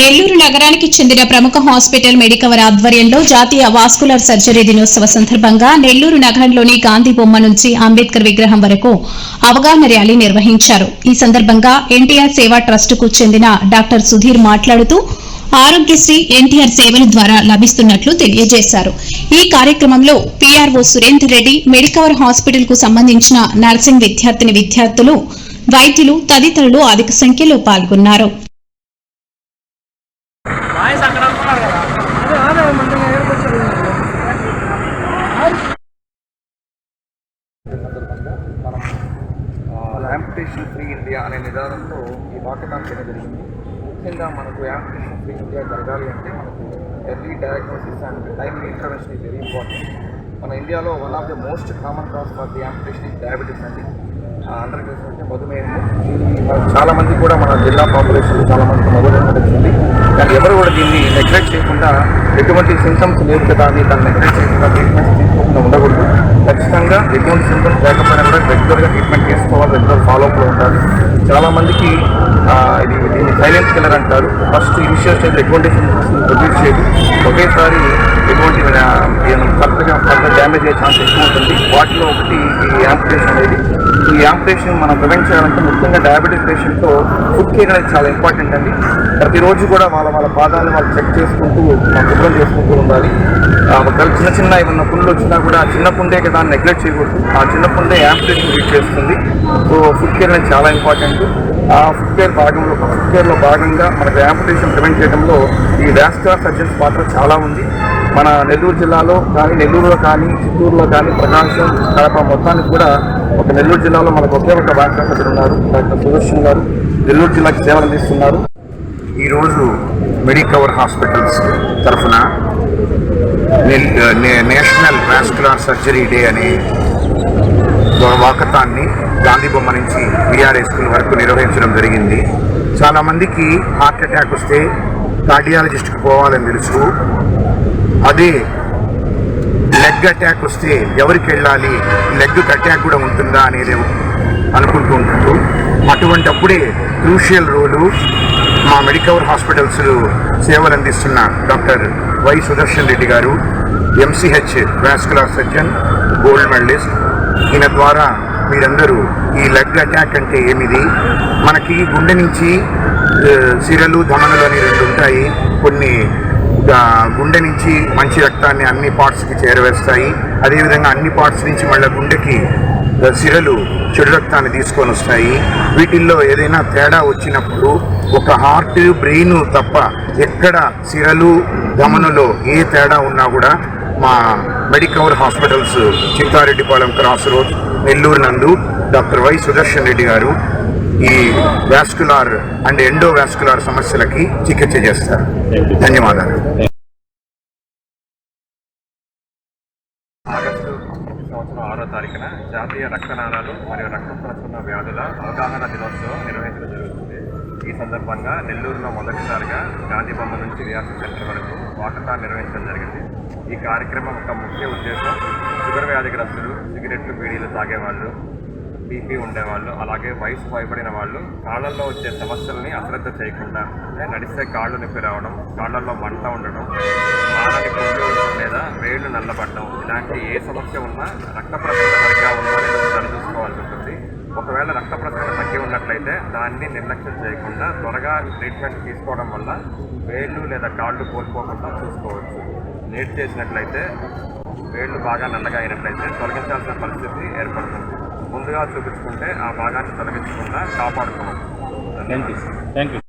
నెల్లూరు నగరానికి చెందిన ప్రముఖ హాస్పిటల్ మెడికవర్ ఆధ్వర్యంలో జాతీయ వాస్కులర్ సర్జరీ దినోత్సవ సందర్భంగా నెల్లూరు నగరంలోని గాంధీ బొమ్మ నుంచి అంబేద్కర్ విగ్రహం వరకు అవగాహన ర్యాలీ నిర్వహించారు. ఈ సందర్భంగా ఎన్టీఆర్ సేవా ట్రస్టుకు చెందిన డాక్టర్ సుధీర్ మాట్లాడుతూ ఆరోగ్యశ్రీ ఎన్టీఆర్ సేవల ద్వారా లభిస్తున్నట్లు తెలియజేశారు. ఈ కార్యక్రమంలో పీఆర్ఓ సురేందర్ రెడ్డి మెడికవర్ హాస్పిటల్కు సంబంధించిన నర్సింగ్ విద్యార్థిని విద్యార్థులు వైద్యులు తదితరులు అధిక సంఖ్యలో పాల్గొన్నారు వాయిస్ అక్కడ అనుకున్నారు కదా అదే అదే మన ఏర్పరచాలి సందర్భంగా మనం యాంపిటేషన్ ఫ్రీ ఇండియా అనే నిదానంతో ఈ వాకథాన్ చేయడం జరిగింది. ముఖ్యంగా మనకు యాంపిటేషన్ ఫ్రీ ఇండియా జరగాలి అంటే మనకు early diagnosis and timely intervention is very important మన ఇండియాలో one of the most common cause for the amputation is diabetes అండి. ఆంధ్రప్రదేశ్ అంటే మధుమేహము. చాలామంది కూడా మన జిల్లా పాపులేషన్ చాలామంది మధుమేహం వచ్చింది కానీ ఎవరు కూడా దీన్ని నెగ్లెక్ట్ చేయకుండా ఎటువంటి సింటమ్స్ లేవు కదా అని దాన్ని నెగ్లెక్ట్ చేయకుండా ట్రీట్మెంట్ తీసుకోకుండా ఉండకూడదు. ఖచ్చితంగా ఎటువంటి సింటమ్స్ లేకపోయినా కూడా రెగ్యులర్గా ట్రీట్మెంట్ వాళ్ళు రెగ్యులర్ ఫాలోఅప్లో ఉంటారు. చాలామందికి ఇది దీన్ని సైలెంట్ కిల్లర్ అంటారు. ఫస్ట్ ఇనిషియల్ స్టేజ్ ఎటువంటి ప్రొడ్యూస్ చేయదు. ఒకేసారి ఎటువంటి కరెక్ట్గా ఫర్దర్ డ్యామేజ్ అయ్యే ఛాన్స్ ఎక్కువ ఉంటుంది. వాటిలో ఒకటి ఈ యాంపిటేషన్ అనేది. ఈ యాంపిటేషన్ మనం ప్రివెంట్ చేయాలంటే ముఖ్యంగా డయాబెటీస్ పేషెంట్తో ఫుడ్ కేర్ అనేది చాలా ఇంపార్టెంట్ అండి. ప్రతిరోజు కూడా వాళ్ళ వాళ్ళ పాదాలను వాళ్ళు చెక్ చేసుకుంటూ మనం శుభ్రం చేసుకుంటూ ఉండాలి. చిన్న చిన్న ఏమన్నా పుండ్లు వచ్చినా కూడా ఆ చిన్న పుండే కదా నెగ్లెక్ట్ చేయకూడదు. ఆ చిన్న పుండే యాంపిటేషన్ యూజ్ చేస్తుంది. సో ఫుడ్ కేర్ అనేది చాలా ఇంపార్టెంట్ ఆ ఫుడ్ కేర్ భాగంలో ఫుడ్ కేర్లో భాగంగా మనకు యాంప్లిటేషన్ ప్రివెంట్ చేయడంలో ఈ వ్యాస్కులర్ సర్జన్స్ పాత్ర చాలా ఉంది. మన నెల్లూరు జిల్లాలో కానీ నెల్లూరులో కానీ చిత్తూరులో కానీ ప్రకాశం కడప మొత్తానికి కూడా ఒక నెల్లూరు జిల్లాలో మనకు ఒకే ఒక వ్యాస్కులర్ ఉన్నారు. డాక్టర్ సుదర్శన్ గారు నెల్లూరు జిల్లాకి సేవలు అందిస్తున్నారు. ఈరోజు మెడికవర్ హాస్పిటల్స్ తరఫున నేషనల్ వాస్కులర్ సర్జరీ డే అనే వాకతాన్ని గాంధీ బొమ్మ నుంచి బీఆర్ఏ స్కూల్ వరకు నిర్వహించడం జరిగింది. చాలామందికి హార్ట్ అటాక్ వస్తే కార్డియాలజిస్ట్కి పోవాలని తెలుసు. అదే లెగ్ అటాక్ వస్తే ఎవరికి వెళ్ళాలి? లెగ్ అటాక్ కూడా ఉంటుందా అనేది అనుకుంటూ ఉంటారు అటువంటి అప్పుడే క్రూషియల్ రోలు మా మెడికవర్ హాస్పిటల్స్లో సేవలు అందిస్తున్న doctor Y Sudarshan Reddy garu MCH vascular surgeon gold medalist ఈయన ద్వారా మీరందరూ ఈ లెగ్ అటాక్ అంటే ఏమిది? మనకి గుండె నుంచి సిరలు ధమనులు అని రెండు ఉంటాయి. కొన్ని గుండె నుంచి మంచి రక్తాన్ని అన్ని పార్ట్స్కి చేరవేస్తాయి. అదేవిధంగా అన్ని పార్ట్స్ నుంచి మళ్ళీ గుండెకి సిరలు చెడు రక్తాన్ని తీసుకొని వస్తాయి. వీటిల్లో ఏదైనా తేడా వచ్చినప్పుడు ఒక హార్ట్ బ్రెయిన్ తప్ప ఎక్కడ సిరలు దమనులో ఏ తేడా ఉన్నా కూడా మా Medicover hospitals Chittareddypalem cross road Nellore నందు డాక్టర్ వై సుదర్శన్ రెడ్డి గారు ఈ వ్యాస్కులార్ అండ్ ఎండో వ్యాస్కులార్ సమస్యలకి చికిత్స చేస్తారు. ధన్యవాదాలు. సంవత్సరం ఆరో తారీఖున జాతీయ రక్తనాళాలు మరియు రక్త ప్రసరణ వ్యాధుల అవగాహన దినోత్సవం నిర్వహించారు ఈ సందర్భంగా నెల్లూరులో మొదటిసారిగా గాంధీ బొమ్మ నుంచి రియాసత్ సెంటర్ వరకు వాకథాన్ నిర్వహించడం జరిగింది. ఈ కార్యక్రమం యొక్క ముఖ్య ఉద్దేశం. షుగర్ వ్యాధిగ్రస్తులు సిగరెట్లు బీడీలు తాగేవాళ్ళు బీపీ ఉండేవాళ్ళు అలాగే వయసు భయపడిన వాళ్ళు కాళ్ళల్లో వచ్చే సమస్యలని అశ్రద్ధ చేయకుండా అంటే నడిస్తే కాళ్ళు నొప్పి రావడం కాళ్ళల్లో మంట ఉండడం మానని పుండు లేదా వేళ్ళు నల్లబడడం ఇలాంటి ఏ సమస్య ఉన్నా రక్త ప్రసరణ సరిగ్గా ఉందో లేదో చూసుకోవాల్సి ఉంటుంది. ఒకవేళ రక్త ఉన్నట్లయితే దాన్ని నిర్లక్ష్యం చేయకుండా త్వరగా ట్రీట్మెంట్ తీసుకోవడం వల్ల వేళ్ళు లేదా కాళ్ళు కోల్పోకుండా చూసుకోవచ్చు. లేట్ చేసినట్లయితే వేళ్ళు బాగా నల్లగా అయినట్లయితే తొలగించాల్సిన పరిస్థితి ఏర్పడుతుంది. ముందుగా చూపించుకుంటే ఆ భాగాన్ని తొలగించకుండా కాపాడుకోవచ్చు. Thank you thank you